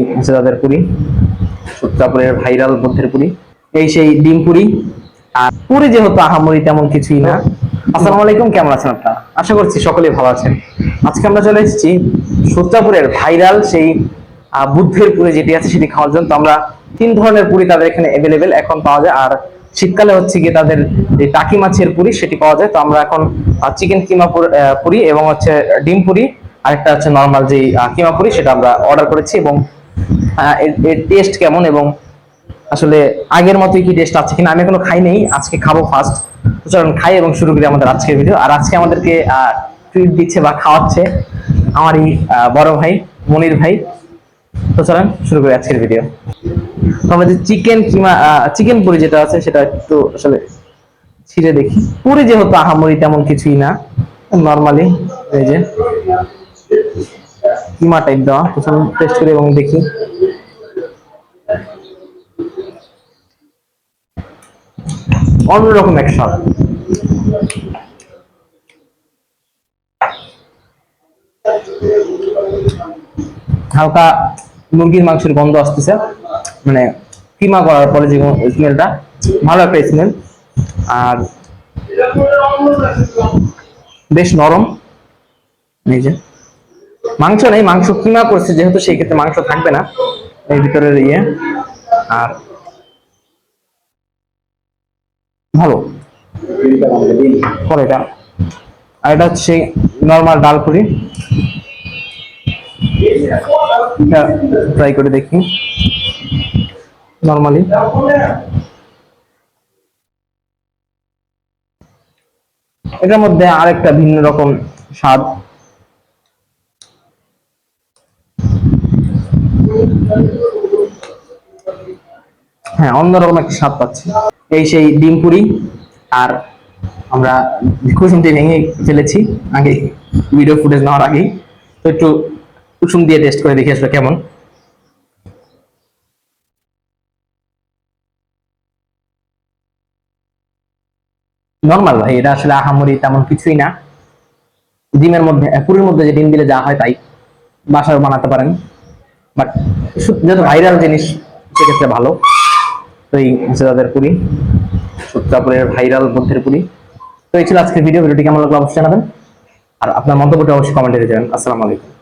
মুর্শিদাবাদের পুরি সূত্রাপুরের ভাইরাল বুদ্ধের পুরি, এই সেই ডিম পুরি। আর পুরি যেহেতু আহামরি তেমন কিছুই না। আসসালামু আলাইকুম, কেমন আছেন আপনারা? আশা করছি সকলেই ভালো আছেন। আজকে আমরা চলে এসেছি সূত্রাপুরের ভাইরাল সেই বুদ্ধের পুরি যেটি আছে সেটি খাওয়ার জন্য। তো আমরা তিন ধরনের পুরি তাদের এখানে অ্যাভেলেবেল এখন পাওয়া যায়। আর শীতকালে হচ্ছে গিয়ে তাদের যে টাকি মাছের পুরি সেটি পাওয়া যায়। তো আমরা এখন চিকেন কিমা পুর- এবং হচ্ছে ডিম পুরি। আরেকটা হচ্ছে নর্মাল যে কিমা পুরি, সেটা আমরা অর্ডার করেছি এবং এর- টেস্ট কেমন এবং আসলে আগের মতোই কি টেস্ট আছে কিনা? আমি এখনও খাই নেই, আজকে খাব ফার্স্ট তো চলুন খাই এবং শুরু করি আমাদের আজকের ভিডিও আর আজকে আমাদেরকে ট্রিট দিচ্ছে বা খাওয়াচ্ছে আমারই বড় ভাই, মনির ভাই। তো চলেন শুরু করি আজকের ভিডিও তো আমাদের চিকেন কিমা চিকেন পুরি যেটা আছে সেটা একটু আসলে ছিঁড়ে দেখি। পুরি যেহেতু আহামরি তেমন কিছুই না নর্মালি এই যে। কিমা টাইপ দেওয়া। তো টেস্ট করি এবং দেখি। অন্যরকম এক স্বাদ হালকা মুরগির মাংসের গন্ধ আসতেছে। মানে কিমা করার পরে যে স্মেলটা ভালো একটা স্মেল আর বেশ নরম। এই যে। মাংস নেই, মাংস কিমা করছে, যেহেতু সেই ক্ষেত্রে মাংস থাকবে না। এই ভিতরের ইয়ে আর ভালো। পরে এটা আর এটা হচ্ছে নর্মাল ডাল পুরি। ট্রাই করে দেখি। নর্মালি এটার মধ্যে আরেকটা ভিন্ন রকম স্বাদ। হ্যাঁ অন্যরকম একটা স্বাদ পাচ্ছি। এই সেই ডিম পুরি আর আমরা কুসুমটি ভেঙে ফেলেছি। আগে ভিডিও ফুটেজ নেওয়ার আগেই। তো একটু কুসুম দিয়ে টেস্ট করে দেখি আসলে কেমন। নর্মাল ভাই, এটা আসলে আহামরি তেমন কিছুই না। ডিমের মধ্যে, পুরির মধ্যে যে ডিম দিলে যা হয় তাই। বাসায় বানাতে পারেন। বাট যেহেতু ভাইরাল জিনিস, সেক্ষেত্রে ভালো। তো এই মুর্শিদাবাদের পুরি সূত্রাপুরের ভাইরাল বুদ্ধের পুরি। তো এই ছিল আজকের ভিডিও ভিডিওটি কেমন লাগল অবশ্যই জানাবেন। আর আপনার মন্তব্যটা অবশ্যই কমেন্টে দিয়ে যাবেন আসসালামু আলাইকুম।